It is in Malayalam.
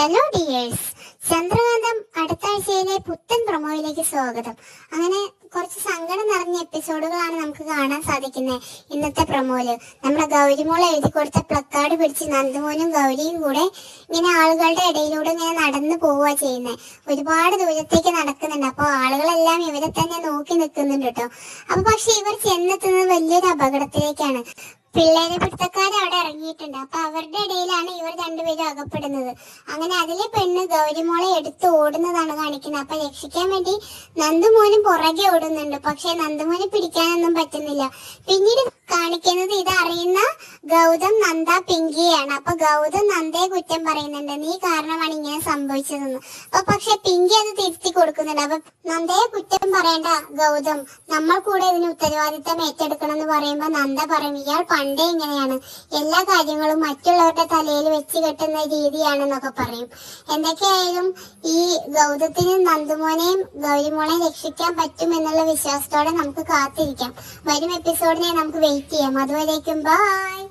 ഹലോ ഡിയേഴ്സ് ചന്ദ്രകാന്തം അടുത്ത ആഴ്ചയിലെ പുത്തൻ പ്രൊമോയിലേക്ക് സ്വാഗതം. അങ്ങനെ കുറച്ച് സങ്കടം നിറഞ്ഞ എപ്പിസോഡുകളാണ് നമുക്ക് കാണാൻ സാധിക്കുന്നത് ഇന്നത്തെ പ്രൊമോയിൽ. നമ്മുടെ ഗൗരിമോൾ എഴുതി കൊടുത്ത പ്ലക്കാർഡ് പിടിച്ച് നന്ദുമോനും ഗൗരിയും കൂടെ ഇങ്ങനെ ആളുകളുടെ ഇടയിലൂടെ ഇങ്ങനെ നടന്നു പോവുക ചെയ്യുന്നത് ഒരുപാട് ദൂരത്തേക്ക് നടക്കുന്നുണ്ട്. അപ്പോൾ ആളുകളെല്ലാം ഇവരെ തന്നെ നോക്കി നിൽക്കുന്നുണ്ട് കേട്ടോ. അപ്പൊ പക്ഷെ ഇവർ ചെന്നെത്തുന്നത് വലിയൊരു അപകടത്തിലേക്കാണ്. പിള്ളേരെ പിടുത്തക്കാർ അവിടെ ഇറങ്ങിയിട്ടുണ്ട്. അപ്പൊ അവരുടെ ഇടയിലാണ് രണ്ടുപേരും അകപ്പെടുന്നത്. അങ്ങനെ അതിലെ പെണ്ണ് ഗൗരിമോളെ എടുത്ത് ഓടുന്നതാണ് കാണിക്കുന്നത്. അപ്പൊ രക്ഷിക്കാൻ വേണ്ടി നന്ദുമോനും പുറകെ ഓടുന്നുണ്ട്. പക്ഷെ നന്ദുമോനെ പിടിക്കാനൊന്നും പറ്റുന്നില്ല. പിന്നീട് കാണിക്കുന്നത് ഇത് അറിയുന്ന ഗൗതം നന്ദ പിങ്കിയാണ്. അപ്പൊ ഗൗതം നന്ദയെ കുറ്റം പറയുന്നുണ്ട്. നീ കാരണമാണ് ഇങ്ങനെ സംഭവിച്ചതെന്ന്. അപ്പൊ പക്ഷെ പിങ്കി അത് തിരുത്തി കൊടുക്കുന്നുണ്ട്. അപ്പൊ നന്ദയെ കുറ്റം പറയേണ്ട ഗൗതം നമ്മൾ കൂടെ ഇതിന് ഉത്തരവാദിത്തം ഏറ്റെടുക്കണം എന്ന് പറയുമ്പോ നന്ദ പറയും ഇയാൾ പണ്ടേ ഇങ്ങനെയാണ്. എല്ലാ കാര്യങ്ങളും മറ്റുള്ളവരുടെ തലയിൽ വെച്ച് കെട്ടുന്ന രീതിയാണെന്നൊക്കെ പറയും. എന്തൊക്കെയായാലും ഈ ഗൗതത്തിന് നന്ദുമോനെയും ഗൗരിമോനെയും രക്ഷിക്കാൻ പറ്റും എന്നുള്ള വിശ്വാസത്തോടെ നമുക്ക് കാത്തിരിക്കാം. വരും എപ്പിസോഡിനെ നമുക്ക് വെയിറ്റ് ചെയ്യാം അതുവരേക്കും ബൈ